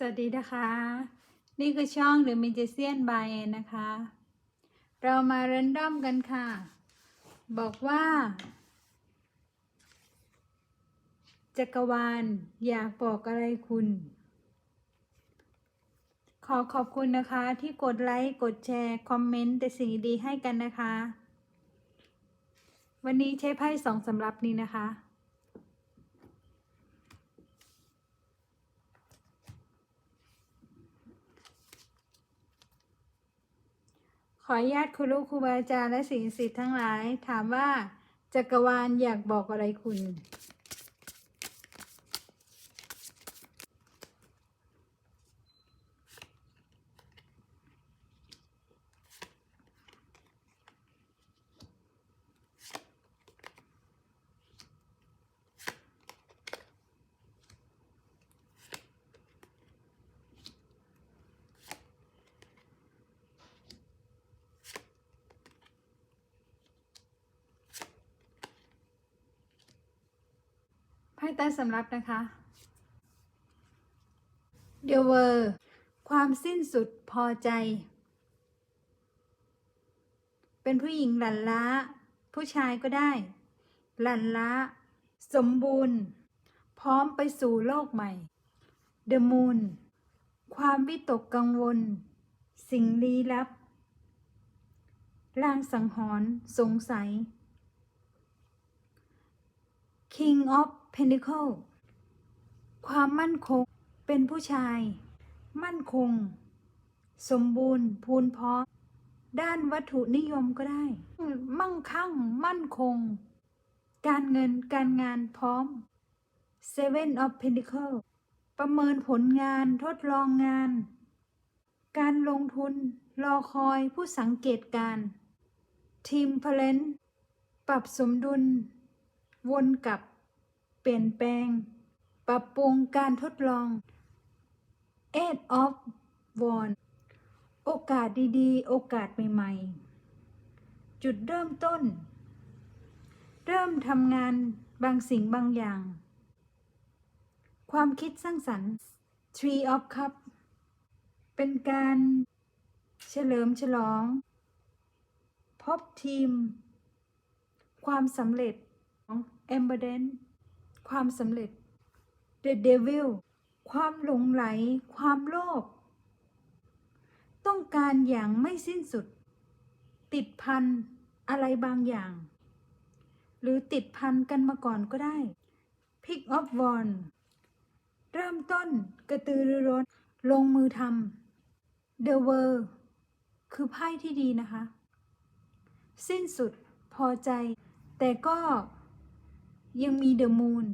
สวัสดีนะคะ นี่คือช่อง The Magician by Ann นะคะ เรามาเรนดอมกันค่ะ บอกว่า จักรวาลอยากบอกอะไรคุณ ขอขอบคุณนะคะที่กดไลค์ กดแชร์ คอมเมนต์แต่สิ่งดีให้กันนะคะ วันนี้ใช้ไพ่สองสำรับนี้นะคะ ขออนุญาตครูลูกครูบาอาจารย์และสิ่งศักดิ์สิทธิ์ทั้งหลาย ถามว่าจักรวาลอยากบอกอะไรคุณ ใต้สำรับนะคะ เดเวอร์ความสิ้นสุดพอใจ เป็นผู้หญิงหลันล้า ผู้ชายก็ได้ หลันล้า สมบูรณ์ พร้อมไปสู่โลกใหม่เดอะมูนความวิตกกังวล สิ่งลี้ลับลางสังหรณ์สงสัย King of Pentacle ความมั่นคง เป็นผู้ชาย มั่นคง สมบูรณ์ พูนพร้อม ด้านวัตถุนิยมก็ได้ มั่งคั่ง มั่นคง การเงินการงานพร้อม Seven of Pentacle ประเมินผลงานทดลองงาน การลงทุน รอคอยผู้สังเกตการทีมเพลนปรับสมดุล วนกลับ เปลี่ยนแปลง ปรับปรุงการทดลอง Eight of w a n d โอกาสดีๆ โอกาสใหม่ๆ จุดเริ่มต้น เริ่มทำงานบางสิ่งบางอย่าง ความคิดสร้างสรรค์ Tree of Cup เป็นการเฉลิมฉลอง พบทีม ความสำเร็จของ e m b e d e n ความสำเร็จ The Devil ความหลงไหล ความโลภต้องการอย่างไม่สิ้นสุด ติดพันอะไรบางอย่าง หรือติดพันกันมาก่อนก็ได้ Pick up one เริ่มต้นกระตือรือร้นลงมือทำ The World คือไพ่ที่ดีนะคะ สิ้นสุดพอใจ แต่ก็ ยังมีเดอะมูน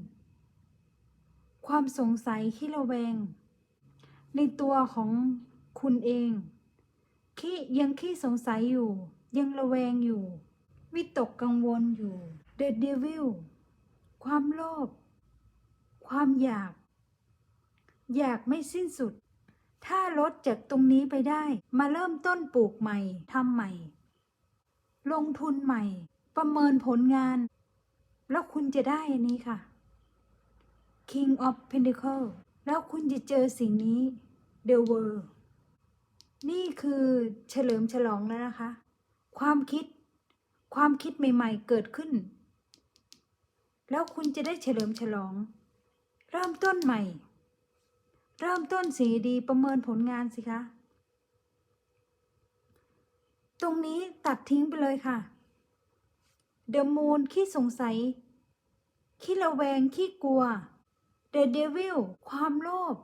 ความสงสัยขี้ระแวง ในตัวของคุณเองขี้ยังขี้สงสัยอยู่ ยังระแวงอยู่ วิตกกังวลอยู่เด e เดวิลความโลภความอยาก อยากไม่สิ้นสุด ถ้าลดจากตรงนี้ไปได้ มาเริ่มต้นปลูกใหม่ทำใหม่ ลงทุนใหม่ ประเมินผลงาน แล้วคุณจะได้อันนี้ค่ะ King of Pentacle แล้วคุณจะเจอสิ่งนี้ The World นี่คือเฉลิมฉลองแล้วนะคะ ความคิด ความคิดใหม่ ๆ เกิดขึ้น แล้วคุณจะได้เฉลิมฉลอง เริ่มต้นใหม่ เริ่มต้นสีดีประเมินผลงานสิคะ ตรงนี้ตัดทิ้งไปเลยค่ะ เดอะมูนขี้สงสัย ขี้ระแวงขี้กลัวเดอะเดวิลความโลภ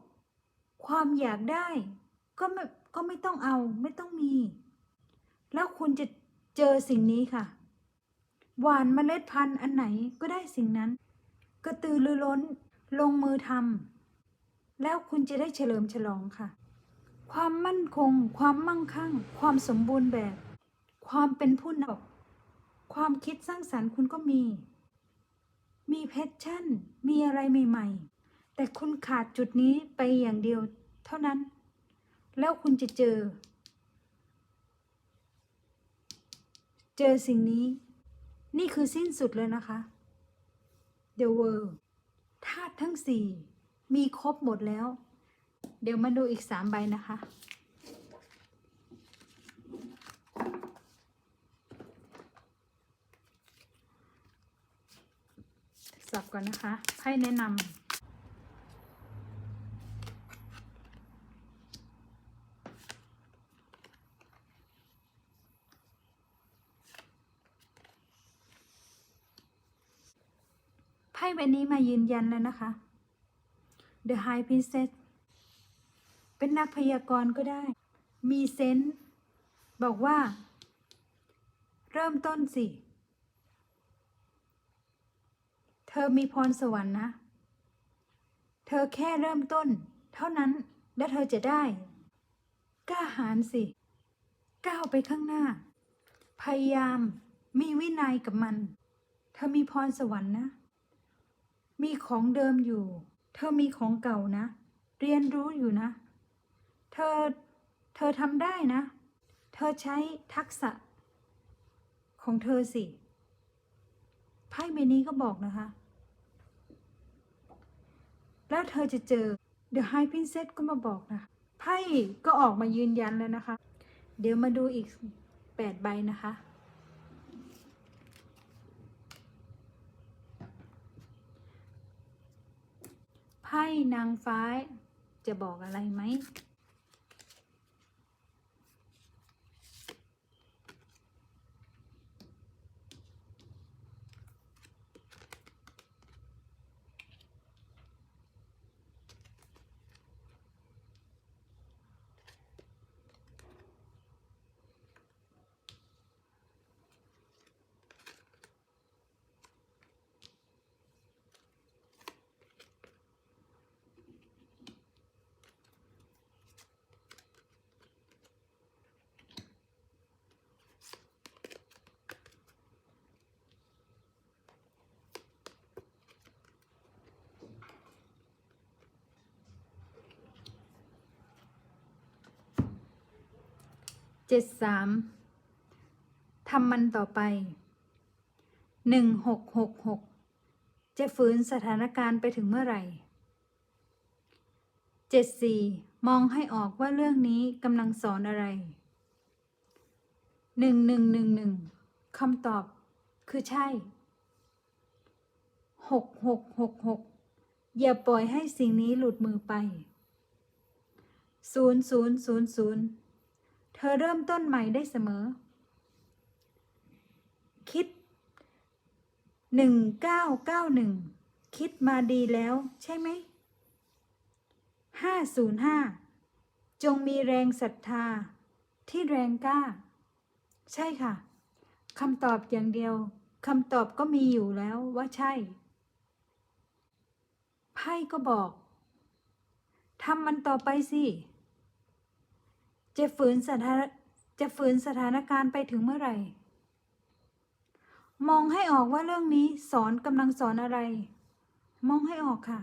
ความอยากได้ ก็ไม่ก็ไม่ต้องเอาไม่ต้องมี แล้วคุณจะเจอสิ่งนี้ค่ะ หวานเมล็ดพันธุ์อันไหนก็ได้สิ่งนั้น กระตือรือร้นลงมือทำแล้วคุณจะได้เฉลิมฉลองค่ะ ความมั่นคง ความมั่งคั่ง ความสมบูรณ์แบบ ความเป็นผู้นำ ความคิดสร้างสรรค์คุณก็มี มีแพชชั่น มีอะไรใหม่ ๆ แต่คุณขาดจุดนี้ไปอย่างเดียวเท่านั้น แล้วคุณจะเจอ เจอสิ่งนี้ นี่คือสิ้นสุดเลยนะคะ The World ธาตุทั้งสี่มีครบหมดแล้ว เดี๋ยวมาดูอีกสามใบนะคะ สับก่อนนะคะไพ่แนะนำไพ่ใบนี้มายืนยันแล้วนะคะ The High Princess เป็นนักพยากรณ์ก็ได้ มีเซนส์บอกว่า เริ่มต้นสิ เธอมีพรสวรรค์นะ เธอแค่เริ่มต้น เท่านั้นและเธอจะได้ กล้าหาญสิ ก้าวไปข้างหน้า พยายาม มีวินัยกับมัน เธอมีพรสวรรค์นะ มีของเดิมอยู่ เธอมีของเก่านะ เรียนรู้อยู่นะ เธอ เธอทำได้นะ เธอใช้ทักษะ ของเธอสิไพ่ใบนี้ก็บอกนะคะ แล้วเธอจะเจอ The High Princess ก็มาบอกนะไพ่ก็ออกมายืนยันแล้วนะคะ เดี๋ยวมาดูอีกแปดใบนะคะ ไพ่นางฟ้าจะบอกอะไรไหม เจ็ดสามทำมันต่อไปหนึ่งหกหกหกจะฝืนสถานการณ์ไปถึงเมื่อไหร่เจ็ดสี่มองให้ออกว่าเรื่องนี้กำลังสอนอะไรหนึ่งหนึ่งหนึ่งหนึ่งคำตอบคือใช่หกหกหกหกอย่าปล่อยให้สิ่งนี้หลุดมือไปศูนย์ศูนย์ศูนย์ศูนย์ เธอเริ่มต้นใหม่ได้เสมอ คิดหนึ่งเก้าเก้าหนึ่งคิดมาดีแล้วใช่ไหมห้าศูนย์ห้าจงมีแรงศรัทธาที่แรงกล้า ใช่ค่ะคำตอบอย่างเดียวคำตอบก็มีอยู่แล้วว่าใช่ ไพ่ก็บอกทำมันต่อไปสิ จะฝืนสถานจะฝืนสถานการณ์ไปถึงเมื่อไหร่ มองให้ออกว่าเรื่องนี้สอนกำลังสอนอะไร มองให้ออกค่ะ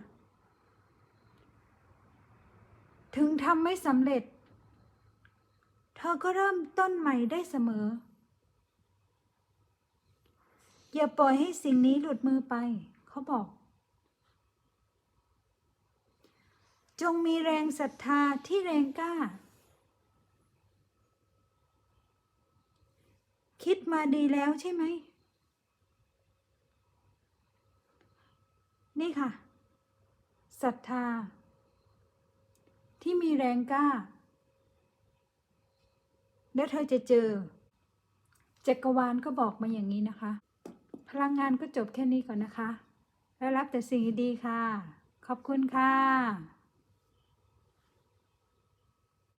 ถึงทำไม่สำเร็จ เธอก็เริ่มต้นใหม่ได้เสมอ อย่าปล่อยให้สิ่งนี้หลุดมือไป เขาบอกจงมีแรงศรัทธาที่แรงกล้า คิดมาดีแล้วใช่ไหม นี่ค่ะศรัทธา ที่มีแรงกล้า แล้วเธอจะเจอจักรวาลก็บอกมาอย่างนี้นะคะ พลังงานก็จบแค่นี้ก่อนนะคะ แล้วรับแต่สิ่งดีๆค่ะ ขอบคุณค่ะ